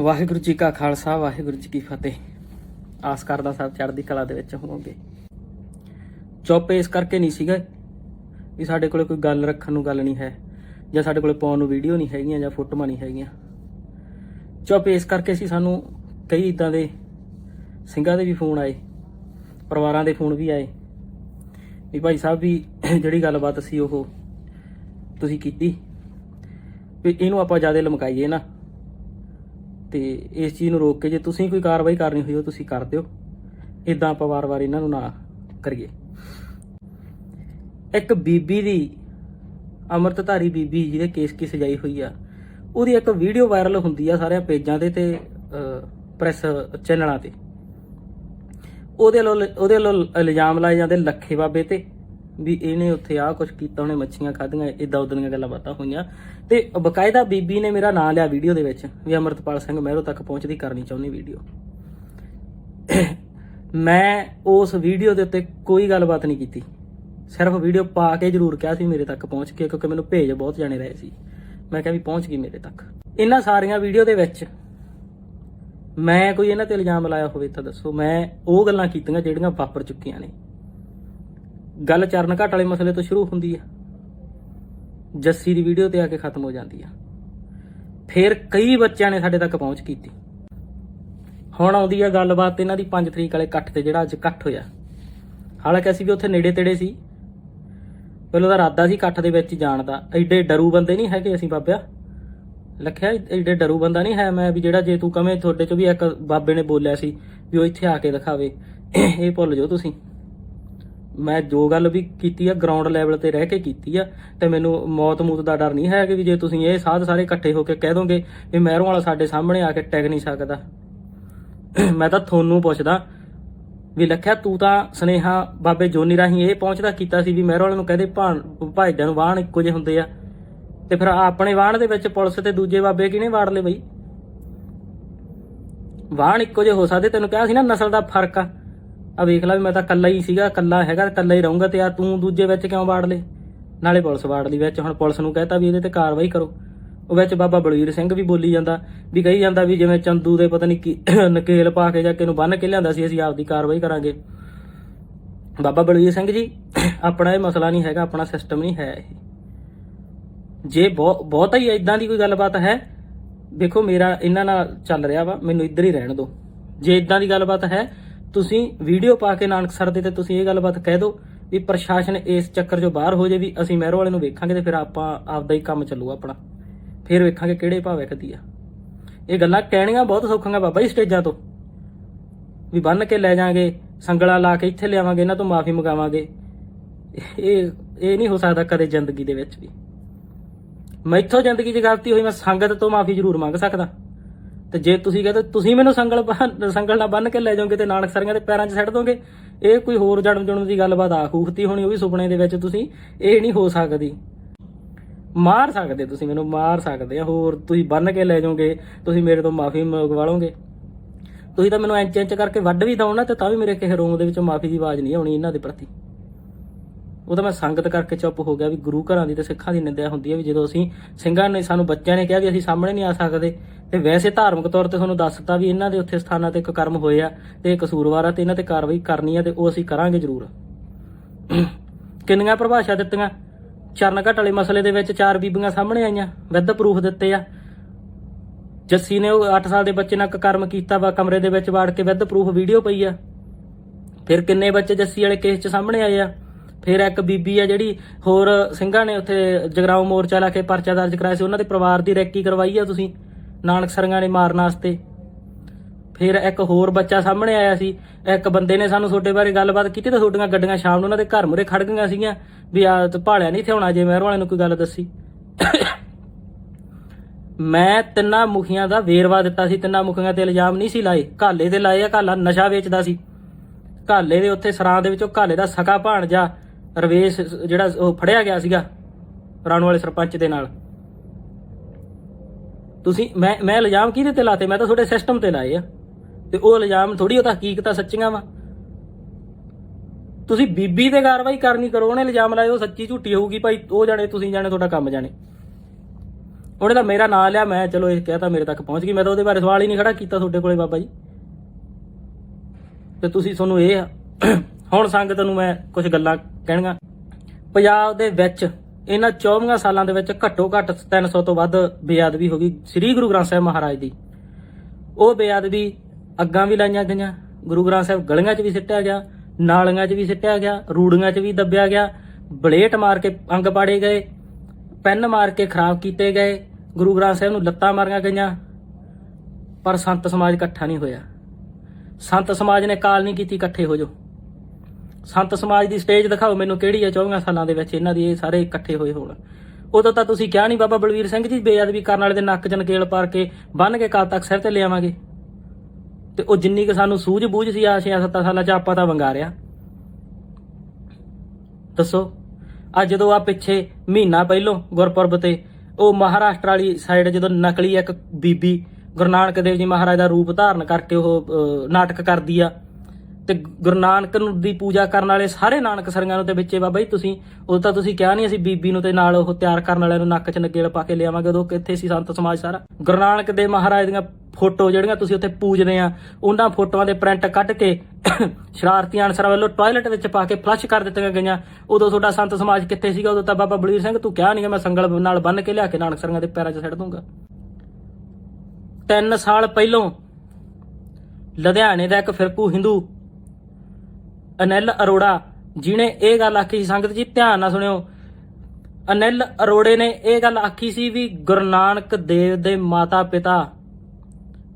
ਵਾਹਿਗੁਰੂ ਜੀ ਕਾ ਖਾਲਸਾ, ਵਾਹਿਗੁਰੂ ਜੀ ਕੀ ਫਤਿਹ। ਆਸ ਕਰਦਾ ਸਭ ਚੜ੍ਹਦੀ ਕਲਾ ਦੇ ਵਿੱਚ ਹੋਵੋਗੇ। ਚੁੱਪ ਇਸ ਕਰਕੇ ਨਹੀਂ ਸੀਗਾ ਵੀ ਸਾਡੇ ਕੋਲੇ ਕੋਈ ਗੱਲ ਰੱਖਣ ਨੂੰ ਗੱਲ ਨਹੀਂ ਹੈ, ਜਾਂ ਸਾਡੇ ਕੋਲੇ ਪਾਉਣ ਨੂੰ ਵੀਡੀਓ ਨਹੀਂ ਹੈਗੀਆਂ, ਜਾਂ ਫੋਟੋਆਂ ਨਹੀਂ ਹੈਗੀਆਂ। ਚੁੱਪ ਇਸ ਕਰਕੇ ਸੀ ਸਾਨੂੰ ਕਈ ਇਦਾਂ ਦੇ ਸਿੰਘਾਂ ਦੇ ਵੀ ਫੋਨ ਆਏ, ਪਰਿਵਾਰਾਂ ਦੇ ਫੋਨ ਵੀ ਆਏ। ਵੀ ਭਾਈ ਸਾਹਿਬ ਵੀ ਜਿਹੜੀ ਗੱਲਬਾਤ ਸੀ ਉਹ ਤੁਸੀਂ ਕੀਤੀ। ਵੀ ਇਹਨੂੰ ਆਪਾਂ ਜ਼ਿਆਦਾ ਲਮਕਾਈਏ ਨਾ। ਤੇ ਇਸ ਚੀਜ਼ ਨੂੰ ਰੋਕ ਕੇ ਜੇ ਤੁਸੀਂ ਕੋਈ ਕਾਰਵਾਈ ਕਰਨੀ ਹੋਈ ਉਹ ਤੁਸੀਂ ਕਰ ਦਿਓ। ਇਦਾਂ ਆਪਾਂ ਵਾਰ-ਵਾਰ ਇਹਨਾਂ ਨੂੰ ਨਾ ਕਰੀਏ। ਇੱਕ ਬੀਬੀ ਦੀ ਅੰਮ੍ਰਿਤਧਾਰੀ ਬੀਬੀ ਜਿਹਦੇ ਕੇਸ ਕੀ ਸਜਾਈ ਹੋਈ ਆ, ਉਹਦੀ ਇੱਕ ਵੀਡੀਓ ਵਾਇਰਲ ਹੁੰਦੀ ਆ ਸਾਰਿਆਂ ਪੇਜਾਂ ਤੇ ਤੇ ਪ੍ਰੈਸ ਚੈਨਲਾਂ ਤੇ। ਉਹਦੇ ਵੱਲੋਂ ਉਹਦੇ ਵੱਲੋਂ ਇਲਜ਼ਾਮ ਲਾਏ ਜਾਂਦੇ ਲੱਖੇ ਬਾਬੇ ਤੇ। ਵੀ ਇਹਨੇ ਉੱਥੇ ਆਹ ਕੁਝ ਕੀਤਾ, ਉਹਨੇ ਮੱਛੀਆਂ ਖਾਧੀਆਂ ਇਦਾਂ ਉਦਾਂ ਦੀਆਂ ਗੱਲਾਂ ਬਾਤਾਂ ਹੋਈਆਂ। ਤੇ ਬਕਾਇਦਾ ਬੀਬੀ ਨੇ ਮੇਰਾ ਨਾਂ ਲਿਆ ਵੀਡੀਓ ਦੇ ਵਿੱਚ, ਵੀ ਅਮਰਤਪਾਲ ਸਿੰਘ ਮਹਿਰੋ ਤੱਕ ਪਹੁੰਚਦੀ ਕਰਨੀ ਚਾਹੁੰਦੀ ਵੀਡੀਓ। ਮੈਂ ਉਸ ਵੀਡੀਓ ਦੇ ਉੱਤੇ ਕੋਈ ਗੱਲਬਾਤ ਨਹੀਂ ਕੀਤੀ। ਸਿਰਫ ਵੀਡੀਓ ਪਾ ਕੇ ਜ਼ਰੂਰ ਕਿਹਾ ਸੀ ਮੇਰੇ ਤੱਕ ਪਹੁੰਚ ਕੇ, ਕਿਉਂਕਿ ਮੈਨੂੰ ਭੇਜ ਬਹੁਤ ਜਾਣੇ ਰਹੇ ਸੀ। ਮੈਂ ਕਿਹਾ ਵੀ ਪਹੁੰਚ ਗਈ ਮੇਰੇ ਤੱਕ। ਇਹਨਾਂ ਸਾਰੀਆਂ ਵੀਡੀਓ ਦੇ ਵਿੱਚ ਮੈਂ ਕੋਈ ਇਹਨਾਂ ਤੇ ਇਲਜ਼ਾਮ ਲਾਇਆ ਹੋਵੇ ਤਾਂ ਦੱਸੋ, ਮੈਂ ਉਹ ਗੱਲਾਂ ਕੀਤੀਆਂ ਜਿਹੜੀਆਂ ਵਾਪਰ ਚੁੱਕੀਆਂ ਨੇ। ਗੱਲ ਚਰਨ ਘਾਟ ਵਾਲੇ ਮਸਲੇ ਤੋਂ ਸ਼ੁਰੂ ਹੁੰਦੀ ਆ। ਜੱਸੀ ਦੀ ਵੀਡੀਓ ਤੇ ਆ ਕੇ ਖਤਮ ਹੋ ਜਾਂਦੀ ਆ। ਫਿਰ ਕਈ ਬੱਚਿਆਂ ਨੇ ਸਾਡੇ ਤੱਕ ਪਹੁੰਚ ਕੀਤੀ। ਹੁਣ ਆਉਂਦੀ ਆ ਗੱਲਬਾਤ ਇਹਨਾਂ ਦੀ 5 ਤਰੀਕ ਵਾਲੇ ਇਕੱਠ ਤੇ, ਜਿਹੜਾ ਅੱਜ ਇਕੱਠ ਹੋਇਆ। ਹਾਲਾਂਕਿ ਅਸੀਂ ਵੀ ਉੱਥੇ ਨੇੜੇ ਤੇੜੇ ਸੀ। ਪਹਿਲਾਂ ਦਾ ਇਰਾਦਾ ਸੀ ਇਕੱਠ ਦੇ ਵਿੱਚ ਜਾਣ ਦਾ। ਐਡੇ ਡਰੂ ਬੰਦੇ ਨਹੀਂ ਹੈਗੇ ਅਸੀਂ ਬਾਬਿਆ। ਲਖਿਆ, ਐਡੇ ਡਰੂ ਬੰਦਾ ਨਹੀਂ ਹੈ ਮੈਂ ਵੀ ਜਿਹੜਾ ਜੇ ਤੂੰ ਕਵੇਂ ਤੁਹਾਡੇ ਚ ਵੀ ਇੱਕ ਬਾਬੇ ਨੇ ਬੋਲਿਆ ਸੀ ਵੀ ਉਹ ਇੱਥੇ ਆ ਕੇ ਦਿਖਾਵੇ। ਇਹ ਭੁੱਲ ਜਾਓ ਤੁਸੀਂ। ਮੈਂ ਜੋ ਗੱਲ ਵੀ ਕੀਤੀ ਆ ਗਰਾਊਂਡ ਲੈਵਲ ਤੇ ਰਹਿ ਕੇ ਕੀਤੀ ਆ, ਤੇ ਮੈਨੂੰ ਮੌਤ ਮੂਤ ਦਾ ਡਰ ਨਹੀਂ ਹੈ ਕਿ ਵੀ ਜੇ ਤੁਸੀਂ ਇਹ ਸਾਧ ਸਾਰੇ ਇਕੱਠੇ ਹੋ ਕੇ ਕਹਿ ਦੋਗੇ ਵੀ ਮਹਿਰੋਂ ਵਾਲਾ ਸਾਡੇ ਸਾਹਮਣੇ ਆ ਕੇ ਟੈਗ ਨਹੀਂ ਸਕਦਾ। ਮੈਂ ਤਾਂ ਤੁਹਾਨੂੰ ਪੁੱਛਦਾ ਵੀ ਲੱਖਿਆ ਤੂੰ ਤਾਂ ਸਨੇਹਾ ਬਾਬੇ ਜੋਨੀ ਰਾਹੀਂ ਇਹ ਪਹੁੰਚਦਾ ਕੀਤਾ ਸੀ ਵੀ ਮਹਿਰੋਂ ਵਾਲੇ ਨੂੰ ਕਹਦੇ ਭਾਣ, ਭਾਈਜਾਂ ਨੂੰ ਵਾਹਣ ਇੱਕੋ ਜਿਹੇ ਹੁੰਦੇ ਆ। ਤੇ ਫਿਰ ਆਪਣੇ ਵਾਹਣ ਦੇ ਵਿੱਚ ਪੁਲਿਸ ਤੇ ਦੂਜੇ ਬਾਬੇ ਕਿਹਨੇ ਵਾੜ ਲਏ ਬਈ? ਵਾਹਣ ਇੱਕੋ ਜਿਹੇ ਹੋ ਸਕਦੇ, ਤੈਨੂੰ ਕਿਹਾ ਸੀ ਨਾ ਨਸਲ ਦਾ ਫ਼ਰਕ ਆ। ਆ ਵੇਖ ਲੈ ਵੀ ਮੈਂ ਤਾਂ ਕੱਲਾ ਹੀ ਸੀਗਾ ਕੱਲਾ ਹੈਗਾ ਕੱਲਾ ਹੀ ਰਹੂੰਗਾ ਤੇ ਆ ਤੂੰ ਦੂਜੇ ਵਿੱਚ ਕਿਉਂ ਵਾੜ ਲੇ ਨਾਲੇ ਪੁਲਿਸ ਵਾੜ ਲਈ ਵਿੱਚ, ਹੁਣ ਪੁਲਿਸ ਨੂੰ ਕਹਿਤਾ ਵੀ ਇਹਦੇ ਤੇ ਕਾਰਵਾਈ ਕਰੋ। ਉਹ ਵਿੱਚ ਬਾਬਾ ਬਲਵੀਰ ਸਿੰਘ ਵੀ ਬੋਲੀ ਜਾਂਦਾ, ਵੀ ਕਹੀ ਜਾਂਦਾ ਵੀ ਜਿਵੇਂ ਚੰਦੂ ਦੇ ਪਤਾ ਨਹੀਂ ਕੀ ਨਕੇਲ ਪਾ ਕੇ ਜਾਂ ਕਿਨੂੰ ਬੰਨ ਕੇ ਲਿਆਂਦਾ ਸੀ, ਅਸੀਂ ਆਪਦੀ ਕਾਰਵਾਈ ਕਰਾਂਗੇ। ਬਾਬਾ ਬਲਵੀਰ ਸਿੰਘ ਜੀ, ਆਪਣਾ ਇਹ ਮਸਲਾ ਨਹੀਂ ਹੈਗਾ, ਆਪਣਾ ਸਿਸਟਮ ਨਹੀਂ ਹੈ ਇਹ। ਜੇ ਬਹੁਤ ਬਹੁਤਾ ਹੀ ਇਦਾਂ ਦੀ ਕੋਈ ਗੱਲਬਾਤ ਹੈ, ਦੇਖੋ ਮੇਰਾ ਇਹਨਾਂ ਨਾਲ ਚੱਲ ਰਿਹਾ ਵਾ, ਮੈਨੂੰ ਇੱਧਰ ਹੀ ਰਹਿਣ ਦਿਓ। ਜੇ ਇਦਾਂ ਦੀ ਗੱਲਬਾਤ ਹੈ ਤੁਸੀਂ ਵੀਡੀਓ ਪਾ ਕੇ ਨਾਨਕ ਸਰ ਦੇ ਤੇ ਤੁਸੀਂ ਇਹ ਗੱਲਬਾਤ ਕਹਿ ਦਿਓ ਵੀ ਪ੍ਰਸ਼ਾਸਨ ਇਸ ਚੱਕਰ ਚੋਂ ਬਾਹਰ ਹੋ ਜੇ ਵੀ ਅਸੀਂ ਮਹਿਰੋ ਵਾਲੇ ਨੂੰ ਵੇਖਾਂਗੇ ਤੇ ਫਿਰ ਆਪਾਂ ਆਪਦਾ ਹੀ ਕੰਮ ਚੱਲੂ ਆਪਣਾ। ਫਿਰ ਵੇਖਾਂਗੇ ਕਿਹੜੇ ਭਾਵੇਂ ਕਦੀ ਆ। ਇਹ ਗੱਲਾਂ ਕਹਿਣੀਆਂ ਬਹੁਤ ਸੌਖੀਆਂ ਬਾਬਾ ਜੀ ਸਟੇਜਾਂ ਤੋਂ। ਵੀ ਬੰਨ ਕੇ ਲੈ ਜਾਾਂਗੇ, ਸੰਗਲਾ ਲਾ ਕੇ ਇੱਥੇ ਲਿਆਵਾਂਗੇ, ਇਹਨਾਂ ਤੋਂ ਮਾਫੀ ਮੰਗਾਵਾਂਗੇ। ਇਹ ਇਹ ਨਹੀਂ ਹੋ ਸਕਦਾ ਕਦੇ ਜ਼ਿੰਦਗੀ ਦੇ ਵਿੱਚ ਵੀ। ਮੈਥੋਂ ਜ਼ਿੰਦਗੀ 'ਚ ਗਲਤੀ ਹੋਈ, ਮੈਂ ਸੰਗਤ ਤੋਂ ਮਾਫੀ ਜ਼ਰੂਰ ਮੰਗ ਸਕਦਾ। ਤੇ ਜੇ ਤੁਸੀਂ ਕਹਿੰਦੇ, ਤੁਸੀਂ ਮੈਨੂੰ ਸੰਗਲ ਬੰਨ ਸੰਗਲ ਨਾਲ ਬੰਨ ਕੇ ਲੈ ਜਾਓਗੇ ਤੇ ਨਾਨਕ ਸਰੀਆਂ ਦੇ ਪੈਰਾਂ 'ਚ ਸੱਟ ਦੋਗੇ, ਇਹ ਕੋਈ ਹੋਰ ਜਨਮ ਜਨਮ ਦੀ ਗੱਲਬਾਤ ਆ ਆਖੂਖਤੀ ਹੋਣੀ ਉਹ ਵੀ ਸੁਪਨੇ ਦੇ ਵਿੱਚ ਤੁਸੀਂ, ਇਹ ਨਹੀਂ ਹੋ ਸਕਦੀ। ਮਾਰ ਸਕਦੇ ਤੁਸੀਂ ਮੈਨੂੰ, ਮਾਰ ਸਕਦੇ ਆ, ਹੋਰ ਤੁਸੀਂ ਬੰਨ ਕੇ ਲੈ ਜਾਓਗੇ, ਤੁਸੀਂ ਮੇਰੇ ਤੋਂ ਮਾਫੀ ਮੰਗਵਾ ਲਓਗੇ ਤੁਸੀਂ ਤਾਂ ਮੈਨੂੰ ਇੰਚ ਇੰਚ ਕਰਕੇ ਵੱਢ ਵੀ ਦਓ ਨਾ, ਤੇ ਤਾਂ ਵੀ ਮੇਰੇ ਕਿਸੇ ਰੂਮ ਦੇ ਵਿੱਚੋਂ ਮਾਫੀ ਦੀ ਆਵਾਜ਼ ਨਹੀਂ ਆਉਣੀ ਇਹਨਾਂ ਦੇ ਪ੍ਰਤੀ। ਉਹ ਤਾਂ ਮੈਂ ਸੰਗਤ ਕਰਕੇ ਚੁੱਪ ਹੋ ਗਿਆ ਵੀ ਗੁਰੂ ਘਰਾਂ ਦੀ ਤੇ ਸਿੱਖਾਂ ਦੀ ਨਿੰਦਿਆ ਹੁੰਦੀ ਹੈ ਵੀ ਜਦੋਂ ਅਸੀਂ ਸਿੰਘਾਂ ਨੇ ਸਾਨੂੰ ਬੱਚਿਆਂ ਨੇ ਕਿਹਾ ਵੀ ਅਸੀਂ ਸਾਹਮਣੇ ਨਹੀਂ ਆ ਸਕਦੇ ਤੇ ਵੈਸੇ ਧਾਰਮਿਕ ਤੌਰ ਤੇ ਤੁਹਾਨੂੰ ਦੱਸ ਦਿੱਤਾ ਵੀ ਇਹਨਾਂ ਦੇ ਉੱਥੇ ਸਥਾਨਾਂ ਤੇ ਇੱਕ ਕਰਮ ਹੋਏ ਆ ਤੇ ਕਸੂਰਵਾਰ ਆ ਤੇ ਇਹਨਾਂ ਤੇ ਕਾਰਵਾਈ ਕਰਨੀ ਆ ਤੇ ਉਹ ਅਸੀਂ ਕਰਾਂਗੇ ਜ਼ਰੂਰ। ਕਿੰਨੀਆਂ ਪਰਿਭਾਸ਼ਾ ਦਿੱਤੀਆਂ? ਚਰਨ ਘਟ ਵਾਲੇ ਮਸਲੇ ਦੇ ਵਿੱਚ ਚਾਰ ਬੀਬੀਆਂ ਸਾਹਮਣੇ ਆਈਆਂ ਵਿਦ ਪ੍ਰੂਫ ਦਿੱਤੇ ਆ। ਜੱਸੀ ਨੇ ਉਹ 8 ਸਾਲ ਦੇ ਬੱਚੇ ਨਾਲ ਕਰਮ ਕੀਤਾ ਵਾ, ਕਮਰੇ ਦੇ ਵਿੱਚ ਵਾੜ ਕੇ ਵਿਦ ਪ੍ਰੂਫ ਵੀਡੀਓ ਪਈ ਆ। ਫਿਰ ਕਿੰਨੇ ਬੱਚੇ ਜੱਸੀ ਵਾਲੇ ਕੇਸ 'ਚ ਸਾਹਮਣੇ ਆਏ ਆ? ਫਿਰ ਇੱਕ ਬੀਬੀ ਆ ਜਿਹੜੀ ਹੋਰ ਸਿੰਘਾਂ ਨੇ ਉੱਥੇ ਜਗਰਾਉਂ ਮੋਰਚਾ ਲਾ ਕੇ ਪਰਚਾ ਦਰਜ ਕਰਾਇਆ ਸੀ, ਉਹਨਾਂ ਦੇ ਪਰਿਵਾਰ ਦੀ ਰੈਕੀ ਕਰਵਾਈ ਆ ਤੁਸੀਂ। ਨਾਨਕ ਸਰੀਆਂ ਨੇ ਮਾਰਨ ਵਾਸਤੇ। ਫਿਰ ਇੱਕ ਹੋਰ ਬੱਚਾ ਸਾਹਮਣੇ ਆਇਆ ਸੀ। ਇੱਕ ਬੰਦੇ ਨੇ ਸਾਨੂੰ ਤੁਹਾਡੇ ਬਾਰੇ ਗੱਲਬਾਤ ਕੀਤੀ ਤਾਂ ਤੁਹਾਡੀਆਂ ਗੱਡੀਆਂ ਸ਼ਾਮ ਨੂੰ ਉਹਨਾਂ ਦੇ ਘਰ ਮੁਰੇ ਖੜ ਗਈਆਂ ਸੀਗੀਆਂ ਵੀ ਆ ਭਾਲਿਆ ਨਹੀਂ ਥਿਆਉਣਾ ਜੇ ਮਹਿਰ ਵਾਲੇ ਨੂੰ ਕੋਈ ਗੱਲ ਦੱਸੀ। ਮੈਂ ਤਿੰਨਾਂ ਮੁਖੀਆਂ ਦਾ ਵੇਰਵਾ ਦਿੱਤਾ ਸੀ। ਤਿੰਨਾਂ ਮੁਖੀਆਂ ਤੇ ਇਲਜ਼ਾਮ ਨਹੀਂ ਸੀ ਲਾਏ। ਘਾਲੇ ਤੇ ਲਾਏ ਆ, ਘਾਲਾ ਨਸ਼ਾ ਵੇਚਦਾ ਸੀ। ਘਾਲੇ ਦੇ ਉੱਥੇ ਸਰਾਂ ਦੇ ਵਿੱਚੋਂ ਘਾਲੇ ਦਾ ਸਕਾ ਭਾਣਜਾ ਰਵੇਸ਼ ਜਿਹੜਾ ਉਹ ਫੜਿਆ ਗਿਆ ਸੀਗਾ, ਰਾਣੂ ਵਾਲੇ ਸਰਪੰਚ ਦੇ ਨਾਲ। ਤੁਸੀਂ ਮੈਂ ਮੈਂ ਇਲਜ਼ਾਮ ਕਿਹਦੇ ਤੇ ਲਾਤੇ? ਮੈਂ ਤਾਂ ਤੁਹਾਡੇ ਸਿਸਟਮ ਤੇ ਲਾਏ ਆ। ਤੇ ਉਹ ਇਲਜ਼ਾਮ ਥੋੜੀ ਉਹ ਤਾਂ ਹਕੀਕਤਾਂ ਸੱਚੀਆਂ ਵਾ। ਤੁਸੀਂ ਬੀਬੀ ਤੇ ਕਾਰਵਾਈ ਕਰਨੀ ਕਰੋ, ਉਹਨੇ ਇਲਜ਼ਾਮ ਲਾਏ, ਉਹ ਸੱਚੀ ਝੂਠੀ ਹੋਊਗੀ, ਭਾਈ, ਉਹ ਜਾਣੇ, ਤੁਸੀਂ ਜਾਣੇ, ਤੁਹਾਡਾ ਕੰਮ ਜਾਣੇ। ਉਹਨੇ ਤਾਂ ਮੇਰਾ ਨਾਂ ਲਿਆ, ਮੈਂ ਚਲੋ ਇਹ ਕਹਤਾ ਮੇਰੇ ਤੱਕ ਪਹੁੰਚ ਗਈ, ਮੈਂ ਤਾਂ ਉਹਦੇ ਬਾਰੇ ਸਵਾਲ ਹੀ ਨਹੀਂ ਖੜਾ ਕੀਤਾ ਤੁਹਾਡੇ ਕੋਲੇ ਬਾਬਾ ਜੀ। ਤੇ ਤੁਸੀਂ ਤੁਹਾਨੂੰ ਇਹ ਆ, ਹੁਣ ਸੰਗਤ ਨੂੰ ਮੈਂ ਕੁਝ ਗੱਲਾਂ ਕਹਿਣੀਆਂ। ਪੰਜਾਬ ਦੇ ਵਿੱਚ ਇਹਨਾਂ 24 ਸਾਲਾਂ ਦੇ ਵਿੱਚ ਘੱਟੋ ਘੱਟ 300 ਤੋਂ ਵੱਧ ਬੇਅਦਬੀ ਹੋ ਗਈ ਸ੍ਰੀ ਗੁਰੂ ਗ੍ਰੰਥ ਸਾਹਿਬ ਮਹਾਰਾਜ ਦੀ। ਉਹ ਬੇਅਦਬੀ ਅੱਗਾਂ ਵੀ ਲਾਈਆਂ ਗਈਆਂ, ਗੁਰੂ ਗ੍ਰੰਥ ਸਾਹਿਬ ਗਲੀਆਂ 'ਚ ਵੀ ਸਿੱਟਿਆ ਗਿਆ, ਨਾਲੀਆਂ 'ਚ ਵੀ ਸਿੱਟਿਆ ਗਿਆ, ਰੂੜੀਆਂ 'ਚ ਵੀ ਦੱਬਿਆ ਗਿਆ, ਬਲੇਟ ਮਾਰ ਕੇ ਅੰਗ ਪਾੜੇ ਗਏ, ਪੈਨ ਮਾਰ ਕੇ ਖਰਾਬ ਕੀਤੇ ਗਏ, ਗੁਰੂ ਗ੍ਰੰਥ ਸਾਹਿਬ ਨੂੰ ਲੱਤਾਂ ਮਾਰੀਆਂ ਗਈਆਂ, ਪਰ ਸੰਤ ਸਮਾਜ ਇਕੱਠਾ ਨਹੀਂ ਹੋਇਆ। ਸੰਤ ਸਮਾਜ ਨੇ ਕਾਲ ਨਹੀਂ ਕੀਤੀ ਇਕੱਠੇ ਹੋ ਜਾਓ। ਸੰਤ ਸਮਾਜ ਦੀ ਸਟੇਜ ਦਿਖਾਓ ਮੈਨੂੰ ਕਿਹੜੀ ਹੈ 24 ਸਾਲਾਂ ਦੇ ਵਿੱਚ ਇਹਨਾਂ ਦੀ ਇਹ ਸਾਰੇ ਇਕੱਠੇ ਹੋਏ ਹੋਣ। ਉਦੋਂ ਤਾਂ ਤੁਸੀਂ ਕਿਹਾ ਨਹੀਂ ਬਾਬਾ ਬਲਵੀਰ ਸਿੰਘ ਜੀ ਬੇਅਦਬੀ ਕਰਨ ਵਾਲੇ ਦੇ ਨੱਕ 'ਚ ਪਾਰ ਕੇ ਬੰਨ ਕੇ ਕਾਲ ਤੱਕ ਸਿਰ ਤੇ ਲਿਆਵਾਂਗੇ ਤੇ ਉਹ ਜਿੰਨੀ ਕਿ ਸਾਨੂੰ ਸੂਝ ਬੂਝ ਸੀ ਆ 6-7 ਸਾਲਾਂ 'ਚ ਆਪਾਂ ਤਾਂ ਵੰਗਾਰਿਆ ਦੱਸੋ, ਅੱਜ ਜਦੋਂ ਆ ਪਿੱਛੇ ਮਹੀਨਾ ਪਹਿਲੋਂ ਗੁਰਪੁਰਬ ਤੇ ਉਹ ਮਹਾਰਾਸ਼ਟਰ ਵਾਲੀ ਸਾਈਡ ਜਦੋਂ ਨਕਲੀ ਇੱਕ ਬੀਬੀ ਗੁਰੂ ਨਾਨਕ ਦੇਵ ਜੀ ਮਹਾਰਾਜ ਦਾ ਰੂਪ ਧਾਰਨ ਕਰਕੇ ਉਹ ਨਾਟਕ ਕਰਦੀ ਆ ਤੇ ਗੁਰੂ ਨਾਨਕ ਨੂੰ ਦੀ ਪੂਜਾ ਕਰਨ ਵਾਲੇ ਸਾਰੇ ਨਾਨਕ ਸਰੀਆਂ ਨੂੰ ਤੇ ਵਿੱਚੇ ਬਾਬਾ ਜੀ ਤੁਸੀਂ, ਉਦੋਂ ਤਾਂ ਤੁਸੀਂ ਕਿਹਾ ਨਹੀਂ ਅਸੀਂ ਬੀਬੀ ਨੂੰ ਤੇ ਨਾਲ ਉਹ ਤਿਆਰ ਕਰਨ ਵਾਲਿਆਂ ਨੂੰ ਨੱਕ 'ਚ ਨਗੇਲ ਪਾ ਕੇ ਲਿਆਵਾਂਗੇ, ਉਦੋਂ ਕਿੱਥੇ ਸੀ ਸੰਤ ਸਮਾਜ ਸਾਰਾ। ਗੁਰੂ ਨਾਨਕ ਦੇ ਮਹਾਰਾਜ ਦੀਆਂ ਫੋਟੋ ਜਿਹੜੀਆਂ ਤੁਸੀਂ ਉੱਥੇ ਪੂਜਦੇ ਆ, ਉਹਨਾਂ ਫੋਟੋਆਂ ਦੇ ਪ੍ਰਿੰਟ ਕੱਢ ਕੇ ਸ਼ਰਾਰਤੀ ਅਨਸਰਾਂ ਵੱਲੋਂ ਟਾਇਲਟ ਵਿੱਚ ਪਾ ਕੇ ਫਲਸ਼ ਕਰ ਦਿੱਤੀਆਂ ਗਈਆਂ। ਉਦੋਂ ਤੁਹਾਡਾ ਸੰਤ ਸਮਾਜ ਕਿੱਥੇ ਸੀਗਾ? ਉਦੋਂ ਤਾਂ ਬਾਬਾ ਬਲਵੀਰ ਸਿੰਘ, ਤੂੰ ਕਿਹਾ ਨਹੀਂ ਮੈਂ ਸੰਗਲ ਨਾਲ ਬੰਨ ਕੇ ਲਿਆ ਕੇ ਨਾਨਕ ਸਰੀਆਂ ਦੇ ਪੈਰਾਂ 'ਚ ਸਿੱਟ ਦੂੰਗਾ। ਤਿੰਨ ਸਾਲ ਪਹਿਲੋਂ ਲੁਧਿਆਣੇ ਦਾ ਇੱਕ ਫਿਰਕੂ ਹਿੰਦੂ ਅਨਿਲ ਅਰੋੜਾ ਜਿਨੇ ਇਹ ਗੱਲ ਆਖੀ ਸੀ, ਸੰਗਤ ਜੀ ਧਿਆਨ ਨਾਲ ਸੁਣਿਓ। ਅਨਿਲ ਅਰੋੜੇ ਨੇ ਇਹ ਗੱਲ ਆਖੀ ਸੀ ਵੀ ਗੁਰੂ ਨਾਨਕ ਦੇਵ ਦੇ ਮਾਤਾ ਪਿਤਾ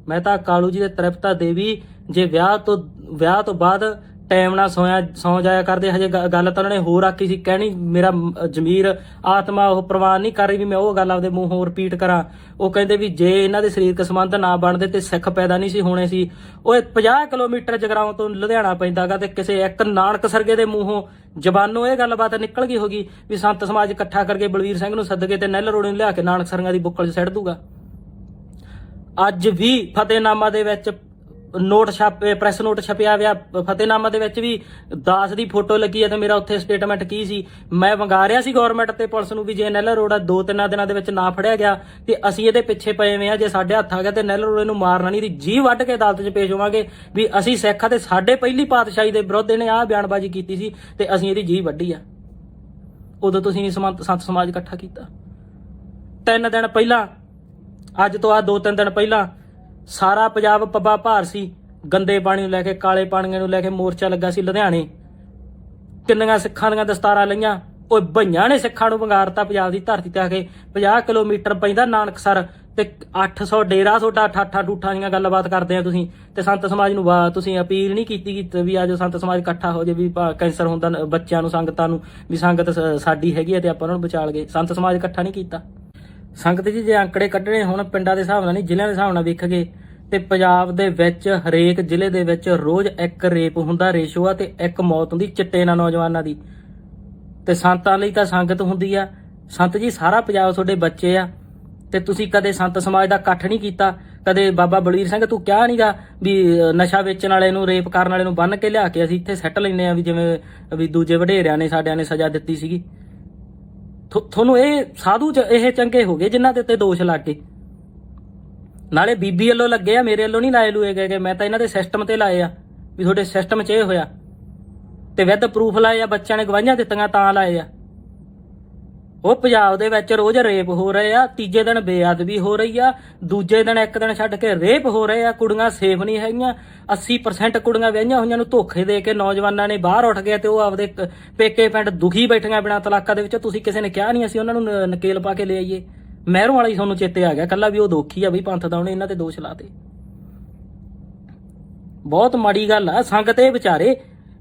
ਮਹਿਤਾ ਕਾਲੂ ਜੀ ਦੇ ਤ੍ਰਿਪਤਾ ਦੇਵੀ, ਜੇ ਵਿਆਹ ਤੋਂ ਵਿਆਹ ਤੋਂ ਬਾਅਦ ਟਾਈਮ ਨਾਲ ਸੋਇਆ, ਸੌ ਜਾਇਆ ਕਰਦੇ, ਹਜੇ ਗੱਲ ਤਾਂ ਉਹਨਾਂ ਨੇ ਹੋਰ ਆਖੀ ਸੀ, ਕਹਿਣੀ ਮੇਰਾ ਜ਼ਮੀਰ, ਆਤਮਾ ਉਹ ਪ੍ਰਵਾਨ ਨਹੀਂ ਕਰ ਰਹੀ ਵੀ ਮੈਂ ਉਹ ਗੱਲ ਆਪਦੇ ਮੂੰਹੋਂ ਰਿਪੀਟ ਕਰਾਂ। ਉਹ ਕਹਿੰਦੇ ਵੀ ਜੇ ਇਹਨਾਂ ਦੇ ਸਰੀਰਕ ਸੰਬੰਧ ਨਾ ਬਣਦੇ ਤੇ ਸਿੱਖ ਪੈਦਾ ਨਹੀਂ ਸੀ ਹੋਣੇ ਸੀ। ਉਹ 50 ਕਿਲੋਮੀਟਰ ਜਗਰਾਉਂ ਤੋਂ ਲੁਧਿਆਣਾ ਪੈਂਦਾਗਾ ਤੇ ਕਿਸੇ ਇੱਕ ਨਾਨਕ ਸਰਗੇ ਦੇ ਮੂੰਹੋਂ ਜ਼ਬਾਨੋਂ ਇਹ ਗੱਲਬਾਤ ਨਿਕਲ ਗਈ ਹੋਗੀ ਵੀ ਸੰਤ ਸਮਾਜ ਇਕੱਠਾ ਕਰਕੇ ਬਲਵੀਰ ਸਿੰਘ ਨੂੰ ਸੱਦ ਕੇ ਤੇ ਨਹਿਲ ਰੋੜੇ ਨੂੰ ਲਿਆ ਕੇ ਨਾਨਕ ਸਰਗਾਂ ਦੀ ਬੁੱਕਲ 'ਚ ਸਿੱਟ ਦੂਗਾ। ਅੱਜ ਵੀ ਫਤਿਹਨਾਮਾ ਦੇ ਵਿੱਚ ਨੋਟ ਛਾਪੇ ਪ੍ਰੈਸ ਨੋਟ ਛਪਿਆ ਹੋਇਆ ਫਤਿਹਨਾਮਾ ਦੇ ਵਿੱਚ ਵੀ ਦਾਸ ਦੀ ਫੋਟੋ ਲੱਗੀ ਹੈ ਤੇ ਮੇਰਾ ਉੱਥੇ ਸਟੇਟਮੈਂਟ ਕੀ ਸੀ? ਮੈਂ ਵੰਗਾ ਰਿਹਾ ਸੀ ਗਵਰਨਮੈਂਟ ਤੇ, ਪੁਲਿਸ ਨੂੰ ਵੀ ਜੇ ਨੈਲ ਰੋੜਾ ਦੋ ਤਿੰਨਾਂ ਦਿਨਾਂ ਦੇ ਵਿੱਚ ਨਾ ਫੜਿਆ ਗਿਆ ਤੇ ਅਸੀਂ ਇਹਦੇ ਪਿੱਛੇ ਪਏ ਹੋਏ ਆ ਜੇ ਸਾਡੇ ਹੱਥ ਆ ਗਿਆ ਤੇ ਨੈਲ ਰੋੜੇ ਨੂੰ ਮਾਰਨਾ ਨਹੀਂ ਦੀ ਜੀ ਵੱਢ ਕੇ ਅਦਾਲਤ 'ਚ ਪੇਸ਼ ਹੋਵਾਂਗੇ ਵੀ ਅਸੀਂ ਸਿੱਖਾਂ ਤੇ ਸਾਡੇ ਪਹਿਲੀ ਪਾਤਸ਼ਾਹੀ ਦੇ ਵਿਰੁੱਧ ਇਹਨੇ ਆਹ ਬਿਆਨਬਾਜ਼ੀ ਕੀਤੀ ਸੀ ਤੇ ਅਸੀਂ ਇਹਦੀ ਜੀ ਵੱਢੀ ਆ। ਉਦੋਂ ਤੁਸੀਂ ਨਹੀਂ ਸਮੰਤ ਸੰਤ ਸਮਾਜ ਇਕੱਠਾ ਕੀਤਾ। ਤਿੰਨ ਦਿਨ ਪਹਿਲਾਂ, ਅੱਜ ਤੋਂ ਆ ਦੋ ਤਿੰਨ ਦਿਨ ਪਹਿਲਾਂ ਸਾਰਾ ਪੰਜਾਬ ਪੱਬਾ ਭਾਰ ਸੀ। ਗੰਦੇ ਪਾਣੀ ਨੂੰ ਲੈ ਕੇ, ਕਾਲੇ ਪਾਣੀਆਂ ਨੂੰ ਲੈ ਕੇ ਮੋਰਚਾ ਲੱਗਾ ਸੀ ਲੁਧਿਆਣੇ। ਕਿੰਨੀਆਂ ਸਿੱਖਾਂ ਦੀਆਂ ਦਸਤਾਰਾਂ ਲਈਆਂ। ਉਹ ਭਈਆਂ ਨੇ ਸਿੱਖਾਂ ਨੂੰ ਵੰਗਾਰਤਾ ਪੰਜਾਬ ਦੀ ਧਰਤੀ ਤੇ ਆ ਕੇ 50 ਕਿਲੋਮੀਟਰ ਪੈਂਦਾ ਨਾਨਕਸਰ ਤੇ 800 ਡੇਰਾ ਤੁਹਾਡਾ ਠਾਠਾ, ਠੂਠਾਂ ਦੀਆਂ ਗੱਲਬਾਤ ਕਰਦੇ ਆ ਤੁਸੀਂ। ਤੇ ਸੰਤ ਸਮਾਜ ਨੂੰ ਵਾ- ਤੁਸੀਂ ਅਪੀਲ ਨਹੀਂ ਕੀਤੀ ਕਿ ਵੀ ਅੱਜ ਸੰਤ ਸਮਾਜ ਇਕੱਠਾ ਹੋ ਜੇ, ਵੀ ਕੈਂਸਰ ਹੁੰਦਾ, ਬੱਚਿਆਂ ਨੂੰ, ਸੰਗਤਾਂ ਨੂੰ, ਵੀ ਸੰਗਤ ਸ- ਸਾਡੀ ਹੈਗੀ ਹੈ ਤੇ ਆਪਾਂ ਉਹਨਾਂ ਨੂੰ ਬਚਾ ਲਗੇ ਸੰਤ ਸਮਾਜ ਇਕੱਠਾ ਨਹੀਂ ਕੀਤਾ। ਸੰਗਤ ਜੀ, ਜੇ ਅੰਕੜੇ ਕੱਢਣੇ ਹੁਣ, ਪਿੰਡਾਂ ਦੇ ਹਿਸਾਬ ਨਾਲ ਨਹੀਂ, ਜ਼ਿਲ੍ਹਿਆਂ ਦੇ ਹਿਸਾਬ ਨਾਲ ਵੇਖਗੇ ਤੇ ਪੰਜਾਬ ਦੇ ਵਿੱਚ ਹਰੇਕ ਜ਼ਿਲ੍ਹੇ ਦੇ ਵਿੱਚ ਰੋਜ਼ ਇੱਕ ਰੇਪ ਹੁੰਦਾ ਰੇਸ਼ੋ ਆ ਤੇ ਇੱਕ ਮੌਤ ਹੁੰਦੀ, ਚਿੱਟੇ ਨਾਲ ਨੌਜਵਾਨਾਂ ਦੀ। ਤੇ ਸੰਤਾਂ ਲਈ ਤਾਂ ਸੰਗਤ ਹੁੰਦੀ ਆ। ਸੰਤ ਜੀ, ਸਾਰਾ ਪੰਜਾਬ ਤੁਹਾਡੇ ਬੱਚੇ ਆ। ਤੇ ਤੁਸੀਂ ਕਦੇ ਸੰਤ ਸਮਾਜ ਦਾ ਇਕੱਠ ਨਹੀਂ ਕੀਤਾ? ਕਦੇ ਬਾਬਾ ਬਲਵੀਰ ਸਿੰਘ, ਤੂੰ ਕਿਹਾ ਨਹੀਂਗਾ ਵੀ ਨਸ਼ਾ ਵੇਚਣ ਵਾਲੇ ਨੂੰ, ਰੇਪ ਕਰਨ ਵਾਲੇ ਨੂੰ ਬੰਨ ਕੇ ਲਿਆ ਕੇ ਅਸੀਂ ਇੱਥੇ ਸੈੱਟ ਲੈਨੇ ਆ ਵੀ ਜਿਵੇਂ, ਵੀ ਦੂਜੇ ਵਡੇਰਿਆਂ ਨੇ ਸਾਡਿਆਂ ਨੇ ਸਜ਼ਾ ਦਿੱਤੀ ਸੀਗੀ? ਤੁਹਾਨੂੰ ਇਹ ਸਾਧੂ ਚ ਇਹ ਚੰਗੇ ਹੋ ਗਏ ਜਿਨ੍ਹਾਂ ਦੇ ਉੱਤੇ ਦੋਸ਼ ਲੱਗ ਗਏ। ਨਾਲੇ ਬੀਬੀ ਵੱਲੋਂ ਲੱਗੇ ਆ ਮੇਰੇ ਵੱਲੋਂ ਨਹੀਂ ਲਾਏ ਲੂਏ ਗਏ ਗੇ, ਮੈਂ ਤਾਂ ਇਹਨਾਂ ਦੇ ਸਿਸਟਮ ਤੇ ਲਾਏ ਆ ਵੀ ਤੁਹਾਡੇ ਸਿਸਟਮ 'ਚ ਇਹ ਹੋਇਆ। ਤੇ ਵਿਦ ਪ੍ਰੂਫ ਲਾਏ ਆ ਬੱਚਿਆਂ ਨੇ ਗਵਾਹੀਆਂ ਦਿੱਤੀਆਂ ਤਾਂ ਲਾਏ ਆ। ਉਹ ਪੰਜਾਬ ਦੇ ਵਿੱਚ ਰੋਜ਼ ਰੇਪ ਹੋ ਰਹੇ ਆ, ਤੀਜੇ ਦਿਨ ਬੇਅਦਬੀ ਹੋ ਰਹੀ ਆ, ਦੂਜੇ ਦਿਨ ਇੱਕ ਦਿਨ ਛੱਡ ਕੇ ਰੇਪ ਹੋ ਰਹੇ ਆ, ਕੁੜੀਆਂ ਸੇਫ ਨਹੀਂ ਹੈਗੀਆਂ 80% ਕੁੜੀਆਂ ਵਿਆਹੀਆਂ ਹੋਈਆਂ ਨੂੰ ਧੋਖੇ ਦੇ ਕੇ ਨੌਜਵਾਨਾਂ ਨੇ ਬਾਹਰ ਉੱਠ ਗਏ ਤੇ ਉਹ ਆਪਦੇ ਪੇਕੇ ਪਿੰਡ ਦੁਖੀ ਬੈਠੀਆਂ ਬਿਨਾਂ ਤਲਾਕਾਂ ਦੇ ਵਿੱਚ, ਤੁਸੀਂ ਕਿਸੇ ਨੇ ਕਿਹਾ ਨਹੀਂ ਅਸੀਂ ਉਹਨਾਂ ਨੂੰ ਨ- ਨਕੇਲ ਪਾ ਕੇ ਲੈ ਆਈਏ। ਮਹਿਰੋਂ ਵਾਲੀ ਤੁਹਾਨੂੰ ਚੇਤੇ ਆ ਗਿਆ, ਕੱਲਾ ਵੀ ਉਹ ਦੋਖੀ ਆ ਵੀ ਪੰਥ ਦਾ ਉਹਨੇ ਇਹਨਾਂ ਤੇ ਦੋਸ਼ ਲਾਤੇ। ਬਹੁਤ ਮਾੜੀ ਗੱਲ ਆ, ਸੰਗਤ ਇਹ ਵਿਚਾਰੇ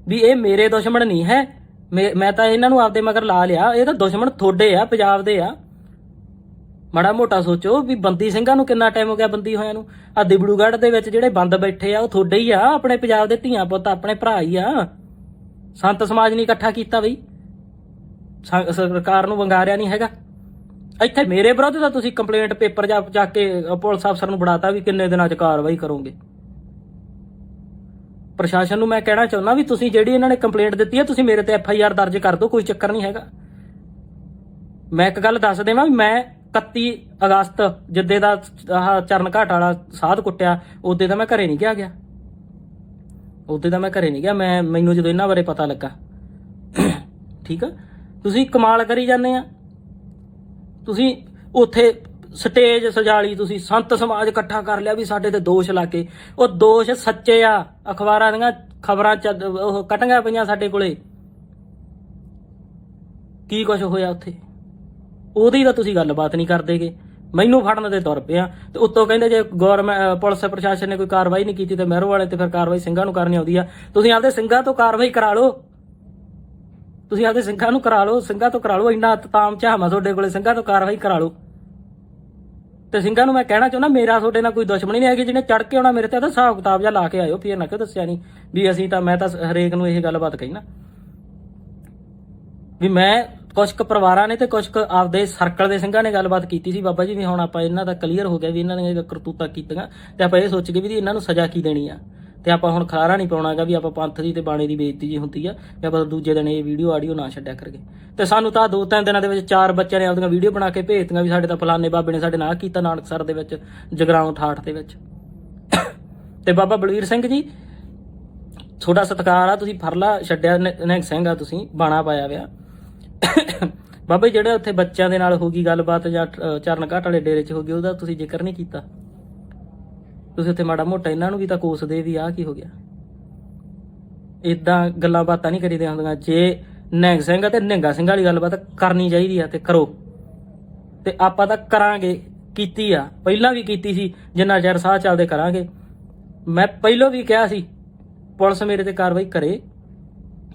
ਵੀ ਇਹ ਮੇਰੇ ਦੁਸ਼ਮਣ ਨਹੀਂ ਹੈ ਮੈਂ ਮੈਂ ਤਾਂ ਇਹਨਾਂ ਨੂੰ ਆਪਦੇ ਮਗਰ ਲਾ ਲਿਆ। ਇਹ ਤਾਂ ਦੁਸ਼ਮਣ ਤੁਹਾਡੇ ਆ, ਪੰਜਾਬ ਦੇ ਆ। ਮਾੜਾ ਮੋਟਾ ਸੋਚੋ ਵੀ ਬੰਦੀ ਸਿੰਘਾਂ ਨੂੰ ਕਿੰਨਾ ਟਾਈਮ ਹੋ ਗਿਆ ਬੰਦੀ ਹੋਇਆਂ ਨੂੰ। ਆ ਦਿਬੜੂਗੜ੍ਹ ਦੇ ਵਿੱਚ ਜਿਹੜੇ ਬੰਦ ਬੈਠੇ ਆ, ਉਹ ਤੁਹਾਡੇ ਹੀ ਆ, ਆਪਣੇ ਪੰਜਾਬ ਦੇ ਧੀਆਂ ਪੁੱਤ, ਆਪਣੇ ਭਰਾ ਹੀ ਆ। ਸੰਤ ਸਮਾਜ ਨਹੀਂ ਇਕੱਠਾ ਕੀਤਾ ਬਈ। ਸੰ- ਸਰਕਾਰ ਨੂੰ ਵੰਗਾਰਿਆ ਨਹੀਂ ਹੈਗਾ। ਇੱਥੇ ਮੇਰੇ ਵਿਰੁੱਧ ਤਾਂ ਤੁਸੀਂ ਕੰਪਲੇਂਟ ਪੇਪਰ ਜਾ ਚੱਕ ਕੇ ਪੁਲਿਸ ਅਫਸਰ ਨੂੰ ਬੜਾਤਾ ਵੀ ਕਿੰਨੇ ਦਿਨਾਂ 'ਚ ਕਾਰਵਾਈ ਕਰੋਗੇ। ਪ੍ਰਸ਼ਾਸਨ ਨੂੰ ਮੈਂ ਕਹਿਣਾ ਚਾਹੁੰਦਾ ਵੀ ਤੁਸੀਂ ਜਿਹੜੀ ਇਹਨਾਂ ਨੇ ਕੰਪਲੇਂਟ ਦਿੱਤੀ ਹੈ, ਤੁਸੀਂ ਮੇਰੇ ਤੇ ਐਫ ਆਈ ਆਰ ਦਰਜ ਕਰ ਦਿਓ, ਕੋਈ ਚੱਕਰ ਨਹੀਂ ਹੈਗਾ। ਮੈਂ ਇੱਕ ਗੱਲ ਦੱਸ ਦੇਵਾਂ ਵੀ ਮੈਂ 31 ਅਗਸਤ ਜਿੱਦੇ ਦਾ ਆਹ ਚਰਨ ਘਾਟ ਵਾਲਾ ਸਾਧ ਕੁੱਟਿਆ, ਉਹਦੇ ਦਾ ਮੈਂ ਘਰੇ ਨਹੀਂ ਗਿਆ ਗਿਆ। ਉਹਦੇ ਦਾ ਮੈਂ ਘਰੇ ਨਹੀਂ ਗਿਆ, ਮੈਂ ਮੈਨੂੰ ਜਦੋਂ ਇਹਨਾਂ ਬਾਰੇ ਪਤਾ ਲੱਗਾ। ਠੀਕ ਆ? ਤੁਸੀਂ ਕਮਾਲ ਕਰੀ ਜਾਂਦੇ ਆ। ਤੁਸੀਂ ਉੱਥੇ ਸਟੇਜ ਸਜਾਲੀ ਤੁਸੀਂ, ਸੰਤ ਸਮਾਜ ਇਕੱਠਾ ਕਰ ਲਿਆ ਵੀ ਸਾਡੇ ਤੇ ਦੋਸ਼ ਲਾ ਕੇ। ਉਹ ਦੋਸ਼ ਸੱਚੇ ਆ, ਅਖਬਾਰਾਂ ਦੀਆਂ ਖਬਰਾਂ ਚ ਉਹ ਕਟੀਆਂ ਪਈਆਂ ਸਾਡੇ ਕੋਲੇ। ਕੀ ਕੁਝ ਹੋਇਆ ਉੱਥੇ? ਉਹਦੀ ਤਾਂ ਤੁਸੀਂ ਗੱਲਬਾਤ ਨਹੀਂ ਕਰਦੇਗੇ। ਮੈਨੂੰ ਫੜਨ ਦੇ ਤੁਰ ਪਿਆ। ਤੇ ਉੱਤੋਂ ਕਹਿੰਦੇ ਜੇ ਗਵਰਨਮੈਂਟ ਪੁਲਿਸ ਪ੍ਰਸ਼ਾਸਨ ਨੇ ਕੋਈ ਕਾਰਵਾਈ ਨਹੀਂ ਕੀਤੀ ਤੇ ਮਹਿਰੋ ਵਾਲੇ ਤੇ ਫਿਰ ਕਾਰਵਾਈ ਸਿੰਘਾਂ ਨੂੰ ਕਰਨੀ ਆਉਂਦੀ ਆ। ਤੁਸੀਂ ਆਪਦੇ ਸਿੰਘਾਂ ਤੋਂ ਕਾਰਵਾਈ ਕਰਾ ਲਓ। ਤੁਸੀਂ ਆਪਦੇ ਸਿੰਘਾਂ ਨੂੰ ਕਰਾ ਲਓ, ਸਿੰਘਾਂ ਤੋਂ ਕਰਾ ਲਓ। ਇੰਨਾ ਤਾਮ ਝਾਮਾ ਤੁਹਾਡੇ ਕੋਲੇ, ਸਿੰਘਾਂ ਤੋਂ ਕਾਰਵਾਈ ਕਰਾ ਲਓ। ਤੇ ਸਿੰਘਾਂ ਨੂੰ ਮੈਂ ਕਹਿਣਾ ਚਾਹੁੰਦਾ, ਮੇਰਾ ਤੁਹਾਡੇ ਨਾਲ ਕੋਈ ਦੁਸ਼ਮਣੀ ਨਹੀਂ ਹੈਗੀ, ਜਿਹਨੇ ਚੜ ਕੇ ਆਉਣਾ ਮੇਰੇ ਤੇ, ਤਾਂ ਹਿਸਾਬ ਕਿਤਾਬ ਜਾਂ ਲਾ ਕੇ ਆਇਓ, ਫਿਰ ਨਾ ਕਿਉਂ ਦੱਸਿਆ ਨਹੀਂ ਵੀ ਅਸੀਂ ਤਾਂ, ਮੈਂ ਤਾਂ ਹਰੇਕ ਨੂੰ ਇਹ ਗੱਲਬਾਤ ਕਹੀ ਨਾ। ਵੀ ਮੈਂ ਕੁਝ ਕੁ ਪਰਿਵਾਰਾਂ ਨੇ ਤੇ ਕੁਝ ਕੁ ਆਪਦੇ ਸਰਕਲ ਦੇ ਸਿੰਘਾਂ ਨੇ ਗੱਲਬਾਤ ਕੀਤੀ ਸੀ, ਬਾਬਾ ਜੀ, ਵੀ ਹੁਣ ਆਪਾਂ ਇਹਨਾਂ ਦਾ ਕਲੀਅਰ ਹੋ ਗਿਆ ਵੀ ਇਹਨਾਂ ਨੇ ਇਹ ਕਰਤੂਤਾਂ ਕੀਤੀਆਂ, ਤੇ ਆਪਾਂ ਇਹ ਸੋਚ ਗਏ ਵੀ ਇਹਨਾਂ ਨੂੰ ਸਜ਼ਾ ਕੀ ਦੇਣੀ ਆ? ਤੇ ਆਪਾਂ ਹੁਣ ਖਲਾਰਾ ਨਹੀਂ ਪਾਉਣਾਗਾ ਵੀ ਆਪਾਂ ਪੰਥ ਦੀ ਤੇ ਬਾਣੀ ਦੀ ਬੇਇੱਜ਼ਤੀ ਜੀ ਹੁੰਦੀ ਆ, ਵੀ ਆਪਾਂ ਦੂਜੇ ਦਿਨ ਇਹ ਵੀਡੀਓ ਆਡੀਓ ਨਾ ਛੱਡਿਆ ਕਰਕੇ ਤੇ ਸਾਨੂੰ ਤਾਂ ਦੋ ਤਿੰਨ ਦਿਨਾਂ ਦੇ ਵਿੱਚ ਚਾਰ ਬੱਚਿਆਂ ਨੇ ਆਪਦੀਆਂ ਵੀਡੀਓ ਬਣਾ ਕੇ ਭੇਜਤੀਆਂ ਵੀ ਸਾਡੇ ਤਾਂ ਫਲਾਣੇ ਬਾਬੇ ਨੇ ਸਾਡੇ ਨਾਲ ਆਹ ਕੀਤਾ ਨਾਨਕਸਰ ਦੇ ਵਿੱਚ, ਜਗਰਾਉਂ ਠਾਠ ਦੇ ਵਿੱਚ। ਤੇ ਬਾਬਾ ਬਲਵੀਰ ਸਿੰਘ ਜੀ, ਤੁਹਾਡਾ ਸਤਿਕਾਰ ਆ, ਤੁਸੀਂ ਫਰਲਾ ਛੱਡਿਆ ਨਿਹੰਗ ਸਿੰਘ ਆ ਤੁਸੀਂ, ਬਾਣਾ ਪਾਇਆ ਵਿਆ ਬਾਬਾ ਜਿਹੜਾ ਉੱਥੇ ਬੱਚਿਆਂ ਦੇ ਨਾਲ ਹੋ ਗਈ ਗੱਲਬਾਤ ਜਾਂ ਚਰਨ ਘਾਟ ਵਾਲੇ ਡੇਰੇ 'ਚ ਹੋ ਗਈ, ਉਹਦਾ ਤੁਸੀਂ ਜ਼ਿਕਰ ਨਹੀਂ ਕੀਤਾ? ਤੁਸੀਂ ਉੱਥੇ ਮਾੜਾ ਮੋਟਾ ਇਹਨਾਂ ਨੂੰ ਵੀ ਤਾਂ ਕੋਸਦੇ ਵੀ ਆਹ ਕੀ ਹੋ ਗਿਆ। ਇਦਾਂ ਗੱਲਾਂ ਬਾਤਾਂ ਨਹੀਂ ਕਰੀਦੀਆਂ ਹੁੰਦੀਆਂ। ਜੇ ਨਿਹੰਗ ਸਿੰਘ ਤੇ ਨਿੰਗਾ ਸਿੰਘ ਵਾਲੀ ਗੱਲਬਾਤ ਕਰਨੀ ਚਾਹੀਦੀ ਆ ਤੇ ਕਰੋ। ਤੇ ਆਪਾਂ ਤਾਂ ਕਰਾਂਗੇ, ਕੀਤੀ ਆ। ਪਹਿਲਾਂ ਵੀ ਕੀਤੀ ਸੀ, ਜਿੰਨਾ ਚਿਰ ਸਾਹ ਚੱਲਦੇ ਕਰਾਂਗੇ। ਮੈਂ ਪਹਿਲਾਂ ਵੀ ਕਿਹਾ ਸੀ, ਪੁਲਿਸ ਮੇਰੇ ਤੇ ਕਾਰਵਾਈ ਕਰੇ।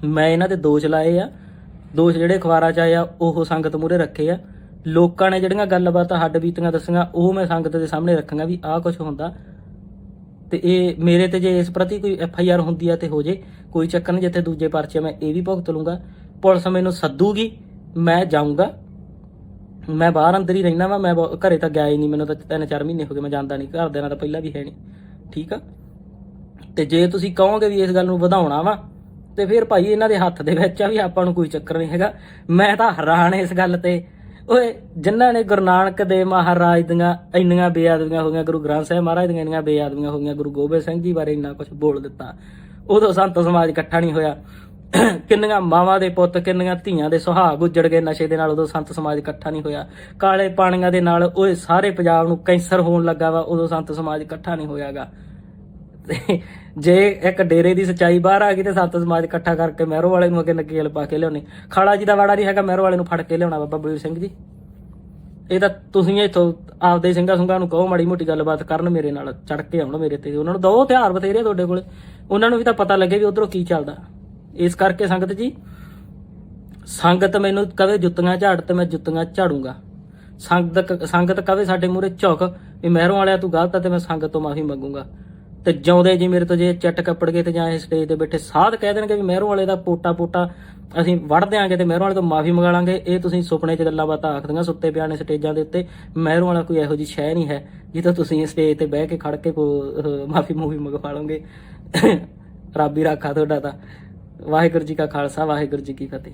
ਮੈਂ ਇਹਨਾਂ 'ਤੇ ਦੋਸ਼ ਲਾਏ ਆ। ਦੋਸ਼ ਜਿਹੜੇ ਅਖਬਾਰਾਂ 'ਚ ਆਏ ਆ, ਉਹ ਸੰਗਤ ਮੂਰੇ ਰੱਖੇ ਆ। ਲੋਕਾਂ ਨੇ ਜਿਹੜੀਆਂ ਗੱਲਬਾਤਾਂ ਹੱਡ ਬੀਤੀਆਂ ਦੱਸੀਆਂ, ਉਹ ਮੈਂ ਸੰਗਤ ਦੇ ਸਾਹਮਣੇ ਰੱਖਾਂਗਾ ਵੀ ਆਹ ਕੁਝ ਹੁੰਦਾ। ਤੇ ਇਹ ਮੇਰੇ ਤੇ ਜੇ ਇਸ ਪ੍ਰਤੀ ਕੋਈ ਐਫ ਆਈ ਆਰ ਹੁੰਦੀ ਆ ਤੇ ਹੋ ਜੇ, ਕੋਈ ਚੱਕਰ ਨਹੀਂ, ਜਿੱਥੇ ਦੂਜੇ ਪਰਚੇ ਮੈਂ ਇਹ ਵੀ ਭੁਗਤ ਲੂੰਗਾ ਪੁਲਿਸ ਮੈਨੂੰ ਸੱਦੂਗੀ, ਮੈਂ ਜਾਊਂਗਾ। ਮੈਂ ਬਾਹਰ ਅੰਦਰ ਹੀ ਰਹਿਣਾ ਵਾ, ਮੈਂ ਬਹੁ- ਘਰੇ ਤਾਂ ਗਿਆ ਹੀ ਨਹੀਂ, ਮੈਨੂੰ ਤਾਂ ਤਿੰਨ ਚਾਰ ਮਹੀਨੇ ਹੋ ਗਏ, ਮੈਂ ਜਾਂਦਾ ਨਹੀਂ ਘਰ ਦੇ ਨਾਲ ਤਾਂ ਪਹਿਲਾਂ ਵੀ ਹੈ ਨਹੀਂ। ਠੀਕ ਆ? ਤੇ ਜੇ ਤੁਸੀਂ ਕਹੋਗੇ ਵੀ ਇਸ ਗੱਲ ਨੂੰ ਵਧਾਉਣਾ ਵਾ, ਤੇ ਫਿਰ ਭਾਈ ਇਹਨਾਂ ਦੇ ਹੱਥ ਦੇ ਵਿੱਚ ਆ ਵੀ ਆਪਾਂ ਨੂੰ ਕੋਈ ਚੱਕਰ ਨਹੀਂ ਹੈਗਾ। ਮੈਂ ਤਾਂ ਹੈਰਾਨ ਇਸ ਗੱਲ ਤੇ। ਓਏ, ਜਿਨ੍ਹਾਂ ਨੇ ਗੁਰੂ ਨਾਨਕ ਦੇ ਮਹਾਰਾਜ ਦੀਆਂ ਇੰਨੀਆਂ ਬੇਅਦਬੀਆਂ ਹੋ ਗਈਆਂ ਗੁਰੂ ਗ੍ਰੰਥ ਸਾਹਿਬ ਮਹਾਰਾਜ ਦੀਆਂ ਇੰਨੀਆਂ ਬੇਅਦਬੀਆਂ ਹੋ ਗਈਆਂ ਗੁਰੂ ਗੋਬਿੰਦ ਸਿੰਘ ਜੀ ਬਾਰੇ ਇੰਨਾ ਕੁਝ ਬੋਲ ਦਿੱਤਾ। ਉਦੋਂ ਸੰਤ ਸਮਾਜ ਇਕੱਠਾ ਨਹੀਂ ਹੋਇਆ। ਕਿੰਨੀਆਂ ਮਾਵਾਂ ਦੇ ਪੁੱਤ, ਕਿੰਨੀਆਂ ਧੀਆਂ ਦੇ ਸੁਹਾਗ ਉੱਜੜ ਗਏ ਨਸ਼ੇ ਦੇ ਨਾਲ, ਉਦੋਂ ਸੰਤ ਸਮਾਜ ਇਕੱਠਾ ਨਹੀਂ ਹੋਇਆ। ਕਾਲੇ ਪਾਣੀਆਂ ਦੇ ਨਾਲ, ਓਏ, ਸਾਰੇ ਪੰਜਾਬ ਨੂੰ ਕੈਂਸਰ ਹੋਣ ਲੱਗਾ ਵਾ, ਉਦੋਂ ਸੰਤ ਸਮਾਜ ਇਕੱਠਾ ਨਹੀਂ ਹੋਇਆਗਾ। ਤੇ ਜੇ ਇੱਕ ਡੇਰੇ ਦੀ ਸਚਾਈ ਬਾਹਰ ਆ ਗਈ ਤੇ ਸੱਤ ਸਮਾਜ ਇਕੱਠਾ ਕਰਕੇ ਮਹਿਰੋ ਵਾਲੇ ਨੂੰ ਅੱਗੇ ਨਕੇਲ ਪਾ ਕੇ ਲਿਆਉਣੀ। ਖਾਲਾ ਜੀ ਦਾ ਵਾੜਾ ਨਹੀਂ ਹੈਗਾ, ਮਹਿਰੋ ਵਾਲੇ ਨੂੰ ਫੜ ਕੇ ਲਿਆਉਣਾ ਬਾਬਾ ਬਲਵੀਰ ਸਿੰਘ ਜੀ। ਇਹ ਤਾਂ ਤੁਸੀਂ ਇੱਥੋਂ ਆਪਦੇ ਸਿੰਘਾਂ ਸੁੰਘਾਂ ਨੂੰ ਕਹੋ, ਮਾੜੀ ਮੋਟੀ ਗੱਲਬਾਤ ਕਰਨ ਮੇਰੇ ਨਾਲ ਚੜ ਕੇ ਆਉਣ ਮੇਰੇ ਤੇ। ਉਹਨਾਂ ਨੂੰ ਦੋ ਹਥਿਆਰ ਬਥੇਰੇ ਤੁਹਾਡੇ ਕੋਲ। ਉਹਨਾਂ ਨੂੰ ਵੀ ਤਾਂ ਪਤਾ ਲੱਗੇ ਵੀ ਉਧਰੋਂ ਕੀ ਚੱਲਦਾ। ਇਸ ਕਰਕੇ ਸੰਗਤ ਜੀ, ਸੰਗਤ ਮੈਨੂੰ ਕਵੇ ਜੁੱਤੀਆਂ ਝਾੜ ਤੇ ਮੈਂ ਜੁੱਤੀਆਂ ਝਾੜੂਗਾ। ਸੰਗਤ ਸੰਗਤ ਕਵੇ ਸਾਡੇ ਮੂਰੇ ਝੁਕ ਵੀ ਮਹਿਰੋਂ ਵਾਲਿਆ ਤੂੰ ਗਲਤ ਆ ਤੇ ਮੈਂ ਸੰਗਤ ਤੋਂ ਮਾਫੀ ਮੰਗੂਗਾ। ਤੇ ਜਿਉਂਦੇ ਜੀ ਮੇਰੇ ਤੋਂ ਜੇ ਚੱਟ ਕੱਪੜ ਗਏ ਤੇ ਜਾਂ ਇਸ ਸਟੇਜ ਤੇ ਬੈਠੇ, ਸਾਧ ਕਹਿ ਦੇਣਗੇ ਵੀ ਮਹਿਰੋਂ ਵਾਲੇ ਦਾ ਪੋਟਾ ਪੋਟਾ ਅਸੀਂ ਵੜ ਦਿਆਂਗੇ ਤੇ ਮਹਿਰੋਂ ਵਾਲੇ ਤੋਂ ਮਾਫੀ ਮੰਗਾ ਲਾਂਗੇ। ਇਹ ਤੁਸੀਂ ਸੁਪਨੇ 'ਚ ਗੱਲਾਂ ਬਾਤਾਂ ਆਖਦੀਆਂ ਸੁੱਤੇ ਪਿਆਣੇ ਸਟੇਜਾਂ ਦੇ ਉੱਤੇ। ਮਹਿਰੋਂ ਵਾਲਾ ਕੋਈ ਇਹੋ ਜਿਹੀ ਸ਼ੈ ਨਹੀਂ ਹੈ ਜਿੱਥੇ ਤੁਸੀਂ ਸਟੇਜ ਤੇ ਬਹਿ ਕੇ ਖੜ ਕੇ ਮਾਫੀ ਮੂਵੀ ਮੰਗਵਾ ਲਓਗੇ। ਰੱਬ ਹੀ ਰਾਖਾ ਤੁਹਾਡਾ ਤਾਂ। ਵਾਹਿਗੁਰੂ ਜੀ ਕਾ ਖਾਲਸਾ, ਵਾਹਿਗੁਰੂ ਜੀ ਕੀ ਫਤਿਹ।